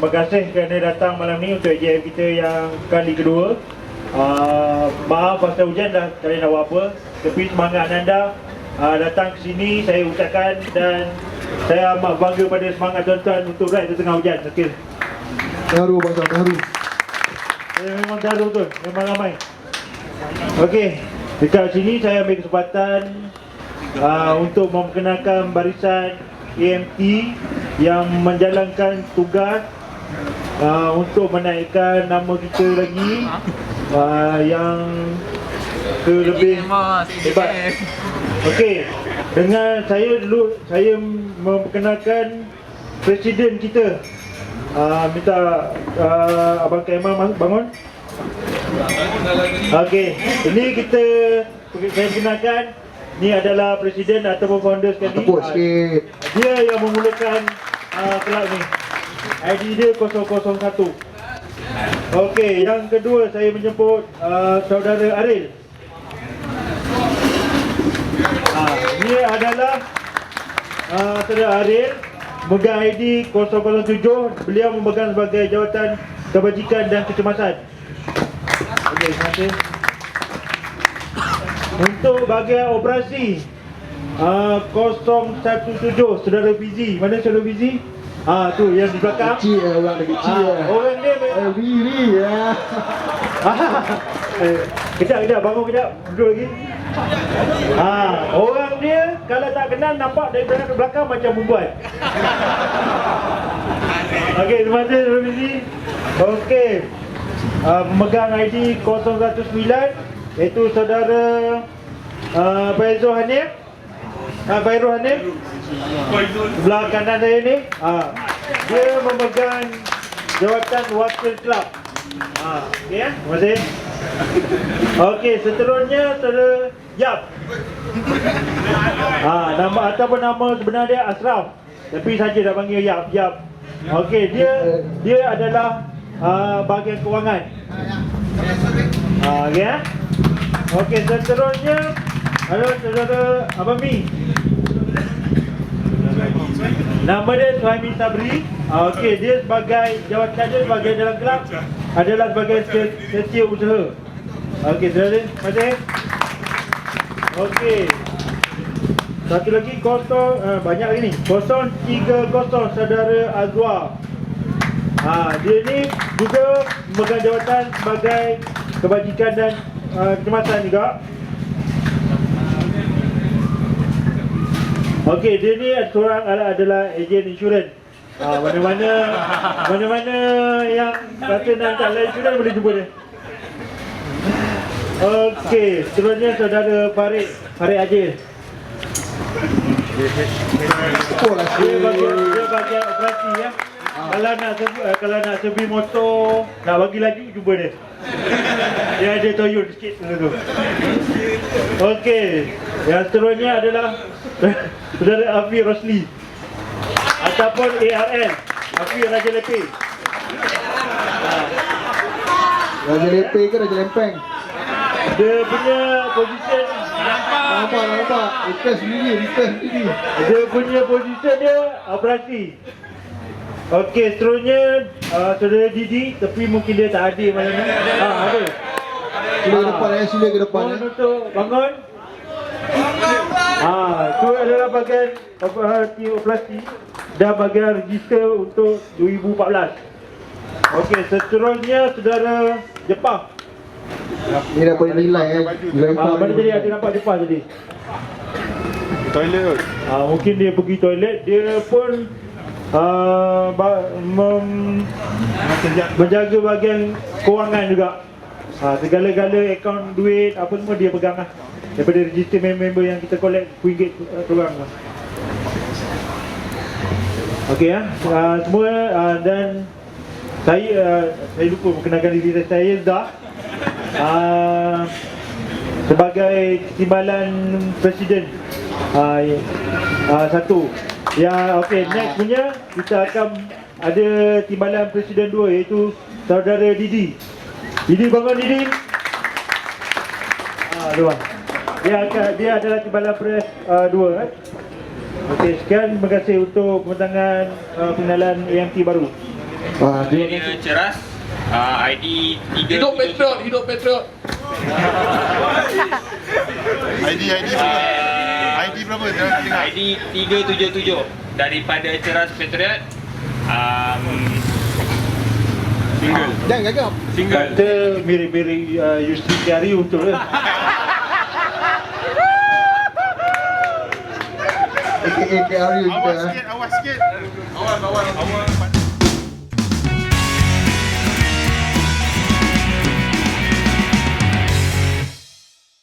terima kasih kerana datang malam ni untuk AGM kita yang kali kedua. Uh, maaf pasal hujan dah kalian nak buat apa. Tapi semangat anda uh, datang ke sini saya ucapkan dan saya amat bangga pada semangat tuan-tuan untuk ride di tengah hujan. Okey. Baru bangsa baru. Saya memang garu tu, memang ramai. Okey, dekat sini saya ambil kesempatan uh, untuk memperkenalkan barisan AMT yang menjalankan tugas uh, untuk menaikkan nama kita lagi uh, yang ke lebih hebat. Okey, dengan saya dulu saya memperkenalkan presiden kita. Uh, minta uh, Abang Kaiman bangun. Okey, ini kita saya kenalkan ni adalah presiden ataupun founder sekali. Tepuk sikit. dia yang memulakan uh, kelab ni. ID dia 001. Okey, yang kedua saya menjemput uh, saudara Aril. Ah, ini adalah uh, saudara Aril memegang ID 007. Beliau memegang sebagai jawatan kebajikan dan kecemasan. Okey, terima kasih. Untuk bahagian operasi uh, 017 Saudara Fizi Mana Saudara Fizi? Ah tu yang di belakang. Kecil eh, orang dah kecil ah, eh. Orang dia Eh, Wiri ya. eh, Kejap kejap bangun kejap. Duduk lagi. Ah, Orang dia kalau tak kenal nampak dari belakang ke belakang macam perempuan Okey terima kasih Fizi Okey. Uh, Memegang ID 019 Iaitu saudara uh, Faizul Hanif uh, Fairul Hanif Sebelah kanan saya ni uh, Dia memegang Jawatan Wakil Club uh, Okey ya, terima kasih Okey, seterusnya saudara Yap Ah, nama ataupun nama sebenar dia Asraf. Tapi saja dah panggil Yap, Yap. Okey, dia dia adalah uh, bahagian kewangan. Ah, okey ya. Okey, seterusnya adalah saudara Abang Mi. Nama dia Suhaimi Sabri. Ah, okey, dia sebagai jawatan dia sebagai dalam kelab adalah sebagai se- setia usaha. Okey, saudara, kasih. Okey. Satu lagi kosong uh, banyak lagi ni. Kosong tiga kosong saudara Azwar. Ha, dia ni juga memegang jawatan sebagai kebajikan dan uh, kecemasan juga. Okey, dia ni seorang adalah, adalah ejen insurans. Ha, mana-mana mana-mana yang kata nak tak lain insurans boleh jumpa dia. Okey, seterusnya saudara Farid, Farid Ajil. Dia bagian dia bagian operasi ya. Kalau nak servis, uh, kalau nak servis motor, nak bagi laju jumpa dia. Dia ada toyol sikit tu. Okey. Yang seterusnya adalah Saudara Afi Rosli ataupun ARL Afi Raja Lepe. Raja lepeh ke Raja lempeng? Dia punya position Nampak nampak. Request sendiri, request sendiri. dia punya position dia operasi. Okey, seterusnya uh, saudara Didi tapi mungkin dia tak hadir malam ni. Ha, ada. Sila ke depan eh, sila ke depan Bangun eh. untuk bangun. Ah, itu adalah bahagian operasi operasi dan bahagian register untuk 2014. Okey, seterusnya saudara Jepang. Ni dah boleh nilai eh. Nilai Ah, mana jadi ada nampak Jepang tadi? Toilet. Ah, mungkin dia pergi toilet, dia pun ba- mem, menjaga bahagian kewangan juga. Ah, segala-gala akaun duit apa semua dia pegang lah. Daripada register member-member yang kita collect RM1 uh, seorang lah. Okey ya. Ah, semua ah, dan saya ah, saya lupa perkenalkan diri saya, saya Zah. Ah, sebagai timbalan presiden ya. ah, satu ya okey next punya kita akan ada timbalan presiden dua iaitu saudara Didi Didi bangun Didi ah dua dia akan dia adalah timbalan pres uh, dua eh Okey, sekian terima kasih untuk pembentangan uh, pengenalan AMT baru. Ah, dia Dia ceras. Uh, ID 3 Hidup Patriot, hidup Patriot. ID ID berapa? ID berapa? ID 377 daripada Ceras Patriot. Um, single. Jangan gagap. Single. Kata mirip-mirip uh, Yusri Tiari betul kan? AKA KRU Awas sikit, awas sikit. Awas, awas, awas.